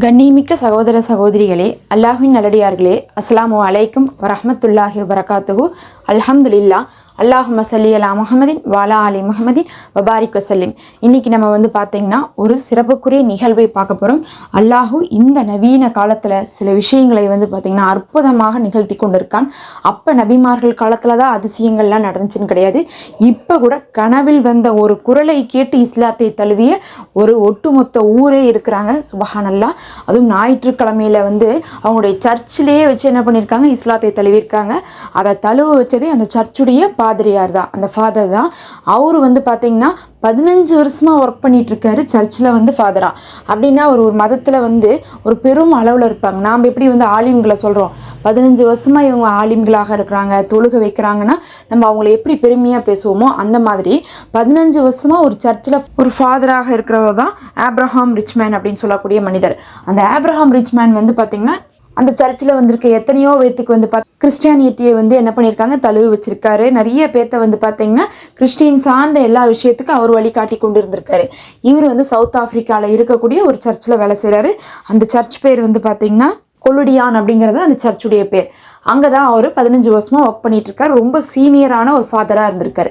கண்ணியமிக்க சகோதர சகோதரிகளே அல்லாஹின் நல்லடியார்களே அஸ்ஸலாமு அலைக்கும் வரமத்துல்லாஹி வரகாத்துகு அல்ஹம்துலில்லா. அல்லாஹு மசல்லி அலா முஹம்மதின் வாலா அலி முகமதின் வபாரிக் வசல்லிம். இன்னைக்கு நம்ம வந்து பார்த்திங்கன்னா ஒரு சிறப்புக்குரிய நிகழ்வை பார்க்க போகிறோம் அல்லாஹு இந்த நவீன காலத்தில் சில விஷயங்களை வந்து பார்த்திங்கன்னா அற்புதமாக நிகழ்த்தி கொண்டிருக்கான். அப்போ நபிமார்கள் காலத்தில் தான் அதிசயங்கள்லாம் நடந்துச்சுன்னு கிடையாது. இப்போ கூட கனவில் வந்த ஒரு குரலை கேட்டு இஸ்லாத்தை தழுவிய ஒரு ஒட்டுமொத்த ஊரே இருக்கிறாங்க. சுபஹானல்லா. அதுவும் ஞாயிற்றுக்கிழமையில வந்து அவங்களுடைய சர்ச்சிலேயே வச்சு என்ன பண்ணியிருக்காங்க? இஸ்லாத்தை தழுவியிருக்காங்க. அதை தழுவ வச்சு அந்த சர்ச்சுடைய பாதிரியார் தான் அந்த ஃபாதர் தான். அவர் வந்து பார்த்தீங்கன்னா பதினஞ்சு வருஷமாக ஒர்க் பண்ணிட்டு இருக்காரு சர்ச்சில் வந்து ஃபாதராக அப்படின்னா அவர் ஒரு மதத்தில் வந்து ஒரு பெரும் அளவில் இருப்பாங்க. நாம் எப்படி வந்து ஆலிம்களை சொல்கிறோம் பதினஞ்சு வருஷமாக இவங்க ஆலிம்களாக இருக்கிறாங்க தொழுக வைக்கிறாங்கன்னா நம்ம அவங்கள எப்படி பெருமையாக பேசுவோமோ அந்த மாதிரி பதினஞ்சு வருஷமாக ஒரு சர்ச்சில் ஒரு ஃபாதராக இருக்கிறவர் தான் ஆப்ரஹாம் ரிச்மேன் அப்படின்னு சொல்லக்கூடிய மனிதர். அந்த ஆப்ரஹாம் ரிச்மேன் வந்து பார்த்திங்கன்னா அந்த சர்ச்சில் வந்திருக்க எத்தனையோ பேத்துக்கு வந்து பார்த்து கிறிஸ்டியானிட்டியை வந்து என்ன பண்ணியிருக்காங்க தழுவு வச்சிருக்காரு. நிறைய பேர்த்த வந்து பார்த்தீங்கன்னா கிறிஸ்டின் சார்ந்த எல்லா விஷயத்துக்கும் அவர் வழிகாட்டி கொண்டு இருந்திருக்காரு இவர் வந்து சவுத் ஆஃப்ரிக்காவில் இருக்கக்கூடிய ஒரு சர்ச்சில் வேலை செய்கிறாரு அந்த சர்ச் பேர் வந்து பார்த்தீங்கன்னா கொலுடியான் அப்படிங்கிறது அந்த சர்ச்சுடைய பேர். அங்கே தான் அவர் பதினஞ்சு வருஷமாக ஒர்க் பண்ணிகிட்டு இருக்காரு. ரொம்ப சீனியரான ஒரு ஃபாதராக இருந்திருக்காரு.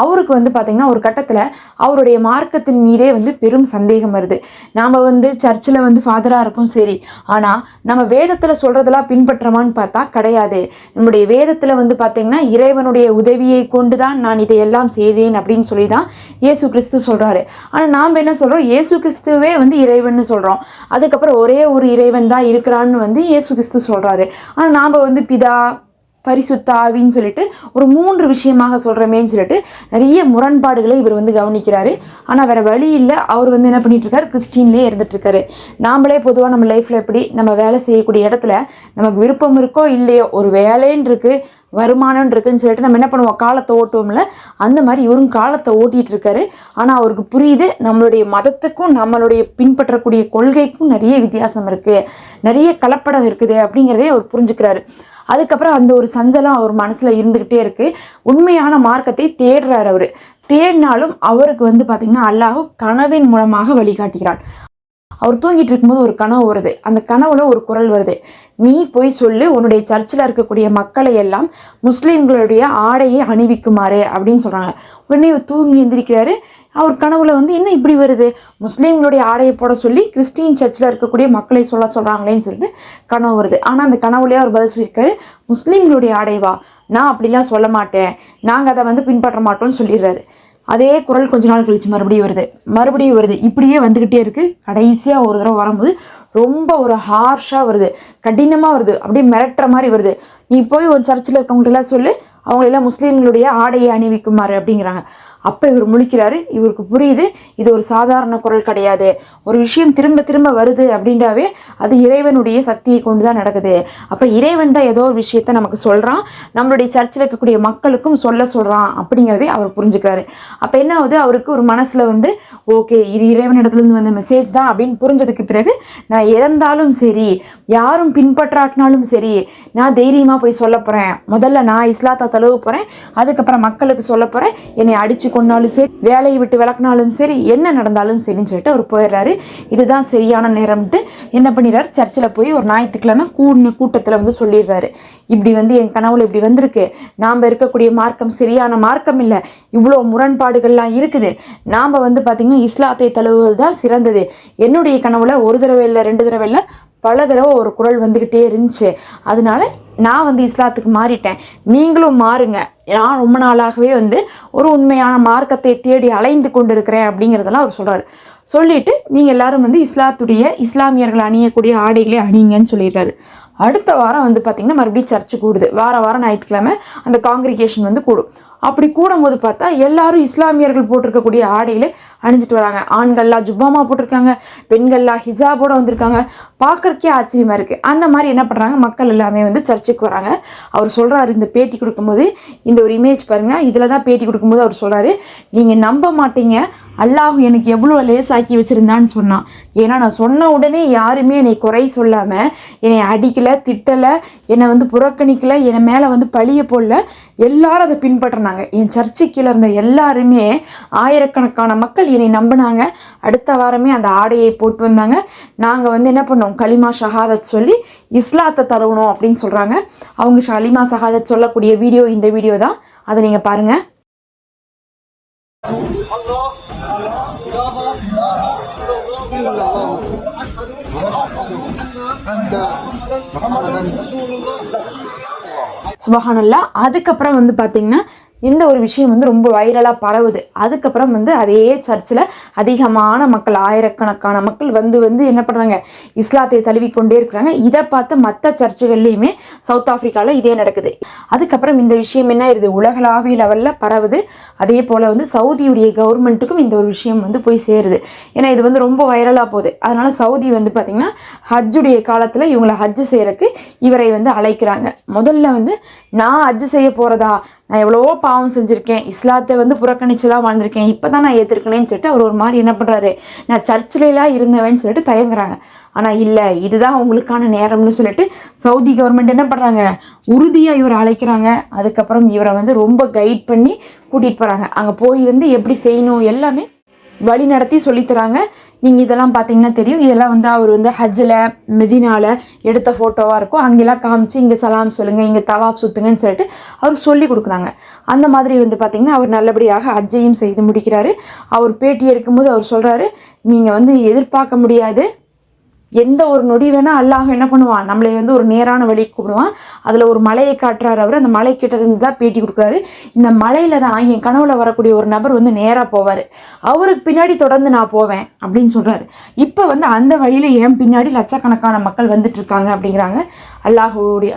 அவருக்கு வந்து பார்த்திங்கன்னா ஒரு கட்டத்தில் அவருடைய மார்க்கத்தின் மீதே வந்து பெரும் சந்தேகம் வருது. நாம் வந்து சர்ச்சில் வந்து ஃபாதராக இருக்கும் சரி. ஆனால் நம்ம வேதத்தில் சொல்கிறதெல்லாம் பின்பற்றமான்னு பார்த்தா கிடையாது. நம்முடைய வேதத்தில் வந்து பார்த்திங்கன்னா இறைவனுடைய உதவியை கொண்டு தான் நான் இதையெல்லாம் செய்தேன் அப்படின்னு சொல்லி தான் இயேசு கிறிஸ்து சொல்கிறாரு ஆனால் நாம் என்ன சொல்கிறோம் இயேசு கிறிஸ்துவே வந்து இறைவன்னு சொல்கிறோம் அதுக்கப்புறம் ஒரே ஒரு இறைவன் தான் இருக்கிறான்னு வந்து இயேசு கிறிஸ்து சொல்கிறாரு ஆனால் நாம் வந்து பிதா பரிசுத்தாவின்னு சொல்லிட்டு ஒரு மூன்று விஷயமாக சொல்கிறமேன்னு சொல்லிட்டு நிறைய முரண்பாடுகளை இவர் வந்து கவனிக்கிறாரு. ஆனால் வேறு வழி இல்லை. அவர் வந்து என்ன பண்ணிட்டு கிறிஸ்டின்லேயே இருந்துட்டுருக்காரு. நாம்ளே பொதுவாக நம்ம லைஃப்பில் எப்படி நம்ம வேலை செய்யக்கூடிய இடத்துல நமக்கு விருப்பம் இருக்கோ இல்லையோ ஒரு வேலைன்னு இருக்குது வருமானம் இருக்குன்னு சொல்லிட்டு நம்ம என்ன பண்ணுவோம்? காலத்தை ஓட்டுவோம்ல? அந்த மாதிரி இவரும் காலத்தை ஓட்டிகிட்டு இருக்காரு ஆனால் அவருக்கு புரியுது நம்மளுடைய மதத்துக்கும் நம்மளுடைய பின்பற்றக்கூடிய கொள்கைக்கும் நிறைய வித்தியாசம் இருக்குது நிறைய கலப்படம் இருக்குது அப்படிங்கிறதே அவர் புரிஞ்சுக்கிறாரு. அதுக்கப்புறம் அந்த ஒரு சஞ்சலம் அவர் மனசில் இருந்துக்கிட்டே இருக்குது உண்மையான மார்க்கத்தை தேடுறார் அவர். தேடினாலும் அவருக்கு வந்து பார்த்திங்கன்னா அல்லாஹ் கனவின் மூலமாக வழிகாட்டுகிறான். அவர் தூங்கிட்டு இருக்கும்போது ஒரு கனவு வருது. அந்த கனவுல ஒரு குரல் வருது. நீ போய் சொல்லு உன்னுடைய சர்ச்சில் இருக்கக்கூடிய மக்களை எல்லாம் முஸ்லீம்களுடைய ஆடையை அணிவிக்குமாறு அப்படின்னு சொல்கிறாங்க உடனே இவர் தூங்கி எந்திரிக்கிறாரு. அவர் கனவுல வந்து என்ன இப்படி வருது? முஸ்லீம்களுடைய ஆடையை போட சொல்லி கிறிஸ்டின் சர்ச்சில் இருக்கக்கூடிய மக்களை சொல்ல சொல்கிறாங்களேன்னு சொல்லிட்டு கனவு வருது. ஆனால் அந்த கனவுலேயே அவர் பதில் சொல்லியிருக்காரு முஸ்லீம்களுடைய ஆடைவா? நான் அப்படிலாம் சொல்ல மாட்டேன். நாங்கள் அதை வந்து பின்பற்ற மாட்டோம்னு சொல்லிடுறாரு. அதே குரல் கொஞ்ச நாள் கழிச்சு மறுபடியும் வருது. மறுபடியும் வருது. இப்படியே வந்துக்கிட்டே இருக்குது கடைசியாக ஒரு தடவை வரும்போது ரொம்ப ஒரு ஹார்ஷாக வருது. கடினமாக வருது. அப்படியே மிரட்டுற மாதிரி வருது. நீ போய் ஒரு சர்ச்சில் இருக்கவங்கள்ட்டெல்லாம் சொல்லு. அவங்களெல்லாம் முஸ்லீம்களுடைய ஆடையை அணிவிக்குமாறு அப்படிங்கிறாங்க. அப்போ இவர் முழிக்கிறாரு இவருக்கு புரியுது இது ஒரு சாதாரண குரல் கிடையாது. ஒரு விஷயம் திரும்ப திரும்ப வருது அப்படின்றாவே அது இறைவனுடைய சக்தியை கொண்டு தான் நடக்குது. அப்போ இறைவன் தான் ஏதோ ஒரு விஷயத்த நமக்கு சொல்கிறான் நம்மளுடைய சர்ச்சில் இருக்கக்கூடிய மக்களுக்கும் சொல்ல சொல்கிறான் அப்படிங்கிறதே அவர் புரிஞ்சுக்கிறாரு. அப்போ என்ன ஆகுது? அவருக்கு ஒரு மனசில் வந்து ஓகே இது இறைவனிடத்துலேருந்து வந்த மெசேஜ் தான் அப்படின்னு புரிஞ்சதுக்கு பிறகு நான் இறந்தாலும் சரி யாரும் பின்பற்றாட்டினாலும் சரி நான் தைரியமாக போய் சொல்ல போகிறேன் முதல்ல நான் இஸ்லாத்தை தழுவ போகிறேன் அதுக்கப்புறம் மக்களுக்கு சொல்ல போகிறேன் என்னை அடித்து கொண்டாலும் சரி வேலையை விட்டு விளக்குனாலும் சரி என்ன நடந்தாலும் சரின்னு சொல்லிட்டு அவர் போயிடுறாரு. இதுதான் சரியான நேரம்ட்டு என்ன பண்ணிடுறாரு? சர்ச்சில் போய் ஒரு ஞாயிற்றுக்கிழமை கூடின கூட்டத்தில் வந்து சொல்லிடுறாரு. இப்படி வந்து என் கனவுல இப்படி வந்திருக்கு. நாம் இருக்கக்கூடிய மார்க்கம் சரியான மார்க்கம் இல்லை. இவ்வளோ முரண்பாடுகள்லாம் இருக்குது. நாம் வந்து பார்த்திங்கன்னா இஸ்லாத்தை தழுவுவது தான் சிறந்தது. என்னுடைய கனவுல ஒரு தடவை இல்லை ரெண்டு தடவை இல்லை பல தடவை ஒரு குரல் வந்துக்கிட்டே இருந்துச்சு. அதனால நான் வந்து இஸ்லாத்துக்கு மாறிட்டேன். நீங்களும் மாறுங்க. நான் ரொம்ப நாளாகவே வந்து ஒரு உண்மையான மார்க்கத்தை தேடி அலைந்து கொண்டு இருக்கிறேன் அப்படிங்கிறதெல்லாம் அவர் சொல்கிறார் சொல்லிட்டு நீங்கள் எல்லாரும் வந்து இஸ்லாத்துடைய இஸ்லாமியர்கள் அணியக்கூடிய ஆடைகளே அணிங்கன்னு சொல்லிடுறாரு. அடுத்த வாரம் வந்து பார்த்திங்கன்னா மறுபடியும் சர்ச்சு கூடுது. வார வாரம் ஞாயிற்றுக்கிழமை அந்த காங்கிரிகேஷன் வந்து கூடும். அப்படி கூடும்போது பார்த்தா எல்லாரும் இஸ்லாமியர்கள் போட்டிருக்கக்கூடிய ஆடையிலே அணிஞ்சிட்டு வராங்க. ஆண்கள்லாம் ஜுப்பாமா போட்டிருக்காங்க பெண்கள்லாம் ஹிஜாபோட வந்திருக்காங்க. பார்க்கறக்கே ஆச்சரியமா இருக்கு. அந்த மாதிரி என்ன பண்ணுறாங்க மக்கள் எல்லாமே வந்து சர்ச்சுக்கு வராங்க. அவர் சொல்கிறாரு இந்த பேட்டி கொடுக்கும்போது இந்த ஒரு இமேஜ் பாருங்க. இதில் தான் பேட்டி கொடுக்கும்போது அவர் சொல்கிறாரு நீங்கள் நம்ப மாட்டீங்க. அல்லாஹ் எனக்கு எவ்வளோ லேசாக்கி வச்சுருந்தான்னு சொன்னான் ஏன்னா நான் சொன்ன உடனே யாருமே என்னை குறை சொல்லாமல் என்னை அடிக்கலை திட்டலை என்னை வந்து புறக்கணிக்கலை என்னை மேலே வந்து பழிய போடல எல்லாரும் அதை பின்பற்றினாங்க. என் சர்ச்சை கீழே இருந்த எல்லாருமே ஆயிரக்கணக்கான மக்கள் என்னை நம்பினாங்க. அடுத்த வாரமே அந்த ஆடையை போட்டு வந்தாங்க. நாங்கள் வந்து என்ன பண்ணோம்? களிமா ஷஹாதத் சொல்லி இஸ்லாத்தை தருவணும் அப்படின்னு சொல்கிறாங்க அவங்க களிமா ஷஹாதத் சொல்லக்கூடிய வீடியோ இந்த வீடியோ தான். அதை நீங்கள் பாருங்கள் أنت محمدا சுபஹானல்லா அதுக்கப்புறம் வந்து பார்த்தீங்கன்னா இந்த ஒரு விஷயம் வந்து ரொம்ப வைரலாக பரவுது. அதுக்கப்புறம் வந்து அதே சர்ச்சில் அதிகமான மக்கள் ஆயிரக்கணக்கான மக்கள் வந்து வந்து என்ன பண்ணுறாங்க இஸ்லாத்தை தழுவிக்கொண்டே இருக்கிறாங்க. இதை பார்த்து மற்ற சர்ச்சுகள்லையுமே சவுத் ஆஃப்ரிக்காவில் இதே நடக்குது. அதுக்கப்புறம் இந்த விஷயம் என்ன ஆயிருது? உலகளாவிய லெவலில் பரவுது. அதே போல் வந்து சவுதியுடைய கவர்மெண்ட்டுக்கும் இந்த ஒரு விஷயம் வந்து போய் சேருது. ஏன்னா இது வந்து ரொம்ப வைரலாக போகுது. அதனால் சவுதி வந்து பார்த்திங்கன்னா ஹஜ்ஜுடைய காலத்தில் இவங்களை ஹஜ்ஜு செய்கிறக்கு இவரை வந்து அழைக்கிறாங்க. முதல்ல வந்து நான் ஹஜ்ஜு செய்ய போகிறதா நான் எவ்வளவோ பாவம் செஞ்சுருக்கேன். இஸ்லாத்தை வந்து புறக்கணிச்சுலாம் வாழ்ந்திருக்கேன். இப்போ தான் நான் ஏற்றுருக்கேனேன்னு சொல்லிட்டு அவர் ஒரு மாதிரி என்ன பண்ணுறாரு நான் சர்ச்சிலலாம் இருந்தவன்னு சொல்லிட்டு தயங்குறாங்க. ஆனால் இல்லை இதுதான் அவங்களுக்கான நேரம்னு சொல்லிட்டு சவுதி கவர்மெண்ட் என்ன பண்ணுறாங்க உறுதியாக இவரை அழைக்கிறாங்க. அதுக்கப்புறம் இவரை வந்து ரொம்ப கைட் பண்ணி கூட்டிகிட்டு போகிறாங்க அங்கே போய் வந்து எப்படி செய்யணும்? எல்லாமே வழி நடத்தி சொல்லித்தராங்க நீங்கள் இதெல்லாம் பார்த்தீங்கன்னா தெரியும். இதெல்லாம் வந்து அவர் வந்து ஹஜ்ஜில் மெதினால எடுத்த ஃபோட்டோவாக இருக்கும். அங்கெல்லாம் காமிச்சு இங்கே சலாம் சொல்லுங்கள் இங்கே தவாப் சுத்துங்கன்னு சொல்லிட்டு அவர் சொல்லி கொடுக்குறாங்க. அந்த மாதிரி வந்து பார்த்திங்கன்னா அவர் நல்லபடியாக ஹஜ்ஜையும் செய்து முடிக்கிறாரு. அவர் பேட்டி எடுக்கும்போது அவர் சொல்கிறாரு நீங்கள் வந்து எதிர்பார்க்க முடியாது. எந்த ஒரு நொடி வேணால் அல்லாஹ் என்ன பண்ணுவான்? நம்மளை வந்து ஒரு நேரான வழி கூப்பிடுவான். அதில் ஒரு மலையை காட்டுறாரு அவர். அந்த மலை கிட்ட இருந்து தான் பேட்டி கொடுக்குறாரு. இந்த மலையில் தான் என் கனவுல வரக்கூடிய ஒரு நபர் வந்து நேராக போவார். அவருக்கு பின்னாடி தொடர்ந்து நான் போவேன் அப்படின்னு சொல்கிறாரு இப்போ வந்து அந்த வழியில் என் பின்னாடி லட்சக்கணக்கான மக்கள் வந்துட்டு இருக்காங்க அப்படிங்கிறாங்க. அல்லாஹுடைய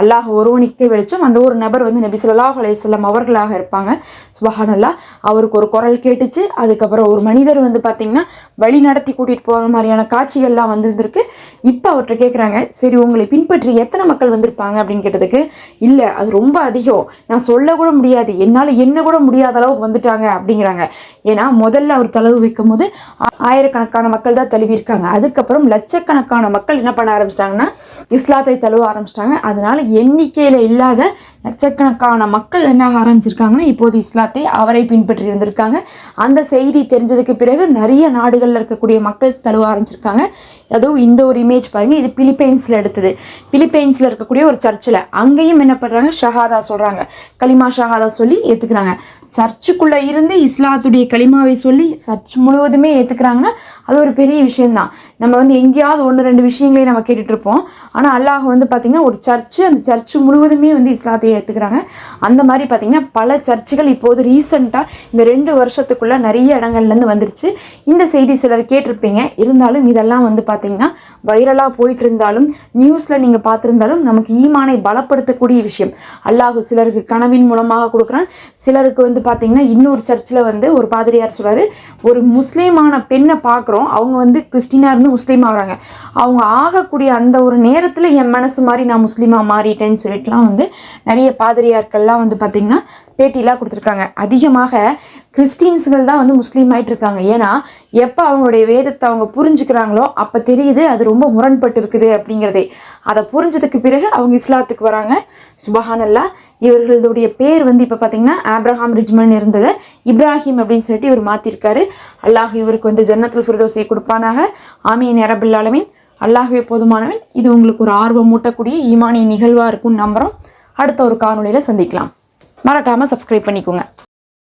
அல்லாஹ் ஒருவனுக்கே வெளிச்சம். அந்த ஒரு நபர் வந்து நபி சொல்லாஹ் அலையம் அவர்களாக இருப்பாங்க. சுபஹானல்லா அவருக்கு ஒரு குரல் கேட்டுச்சு. அதுக்கப்புறம் ஒரு மனிதர் வந்து பார்த்திங்கன்னா வழி நடத்தி கூட்டிகிட்டு போகிற மாதிரியான காட்சிகள்லாம் வந்துருந்துருக்கு. இப்போ அவர்கிட்ட கேட்குறாங்க சரி உங்களை பின்பற்றி எத்தனை மக்கள் வந்திருப்பாங்க? அப்படின்னு கேட்டதுக்கு இல்லை அது ரொம்ப அதிகம். நான் சொல்லக்கூட முடியாது. என்னால் என்ன கூட முடியாத அளவுக்கு வந்துட்டாங்க. அப்படிங்கிறாங்க. ஏன்னா முதல்ல அவர் தளவு வைக்கும் போது ஆ- ஆயிரக்கணக்கான மக்கள் தான் தழுவியிருக்காங்க அதுக்கப்புறம் லட்சக்கணக்கான மக்கள் என்ன பண்ண ஆரம்பிச்சிட்டாங்கன்னா இஸ்லாத்தை தழுவ ஆரம்பிச்சிட்டாங்க. அதனால் எண்ணிக்கையில் இல்லாத லட்சக்கணக்கான மக்கள் என்ன ஆரம்பிச்சிருக்காங்கன்னா இப்போது இஸ்லாத்தை அவரை பின்பற்றி இருந்திருக்காங்க. அந்த செய்தி தெரிஞ்சதுக்கு பிறகு நிறைய நாடுகளில் இருக்கக்கூடிய மக்கள் தழுவ ஆரம்பிச்சிருக்காங்க. அதுவும் இந்த ஒரு இமேஜ் பாருங்கள் இது பிலிப்பைன்ஸில் எடுத்தது. பிலிப்பைன்ஸில் இருக்கக்கூடிய ஒரு சர்ச்சில். அங்கேயும் என்ன பண்ணுறாங்க ஷஹாதா சொல்கிறாங்க கலிமா ஷஹாதா சொல்லி ஏற்றுக்கிறாங்க சர்ச்சுக்குள்ளே இருந்து இஸ்லாத்துடைய கலிமாவை சொல்லி சர்ச் முழுவதுமே ஏற்றுக்கிறாங்கன்னா அது ஒரு பெரிய விஷயம்தான். நம்ம வந்து எங்கேயாவது ஒன்று ரெண்டு விஷயங்களையும் நம்ம கேட்டுட்ருப்போம் ஆனால் அல்லாஹ் வந்து பார்த்திங்கன்னா ஒரு சர்ச்சு அந்த சர்ச்சு முழுவதுமே வந்து இஸ்லாத்தை ஏற்றுக்கிறாங்க அந்த மாதிரி பார்த்திங்கன்னா பல சர்ச்சுகள் இப்போது ரீசெண்டாக இந்த ரெண்டு வருஷத்துக்குள்ளே நிறைய இடங்கள்லேருந்து வந்துருச்சு. இந்த செய்தி சிலர் கேட்டிருப்பீங்க. இருந்தாலும் இதெல்லாம் வந்து பார்த்திங்கன்னா வைரலாக போயிட்டு இருந்தாலும் நியூஸில் நீங்கள் பார்த்துருந்தாலும் நமக்கு ஈமானை பலப்படுத்தக்கூடிய விஷயம். அல்லாஹு சிலருக்கு கனவின் மூலமாக கொடுக்குறான். சிலருக்கு வந்து பார்த்திங்கன்னா இன்னொரு சர்ச்சில் வந்து ஒரு பாதிரியார் சொல்கிறார் ஒரு முஸ்லீமான பெண்ணை பார்க்குறோம் அவங்க வந்து கிறிஸ்டினாக இருந்து முஸ்லீம் ஆகுறாங்க. அவங்க ஆகக்கூடிய அந்த ஒரு நேரத்தில் என் மனசு மாதிரி நான் முஸ்லீமாக மாறிட்டேன்னு சொல்லிட்டுலாம் வந்து நிறைய பாதிரியார்கள்லாம் வந்து பார்த்திங்கன்னா பேட்டிலாம் கொடுத்துருக்காங்க. அதிகமாக கிறிஸ்டின்ஸுகள் தான் வந்து முஸ்லீம் ஆகிட்டு இருக்காங்க ஏன்னா எப்போ அவங்களுடைய வேதத்தை அவங்க புரிஞ்சுக்கிறாங்களோ அப்போ தெரியுது அது ரொம்ப முரண்பட்டு இருக்குது அப்படிங்கிறதே. அதை புரிஞ்சதுக்கு பிறகு அவங்க இஸ்லாத்துக்கு வராங்க. சுபஹானல்லா இவர்களுடைய பேர் வந்து இப்போ பார்த்தீங்கன்னா ஆப்ரஹாம் ரிஜ்மன் இருந்ததை. இப்ராஹிம் அப்படின்னு சொல்லிட்டு இவர் மாற்றிருக்காரு அல்லாஹ் இவருக்கு வந்து ஜன்னத்துல் ஃபிர்தோஸை கொடுப்பானாக. ஆமீன் அரபுல்லாலமீன் அல்லாஹுவே போதுமானவன். இது உங்களுக்கு ஒரு ஆர்வம் மூட்டக்கூடிய ஈமானிய நிகழ்வாக இருக்கும்னு நம்புகிறோம் அடுத்த ஒரு காணொலியில் சந்திக்கலாம். மறக்காமல் சப்ஸ்கிரைப் பண்ணிக்கோங்க.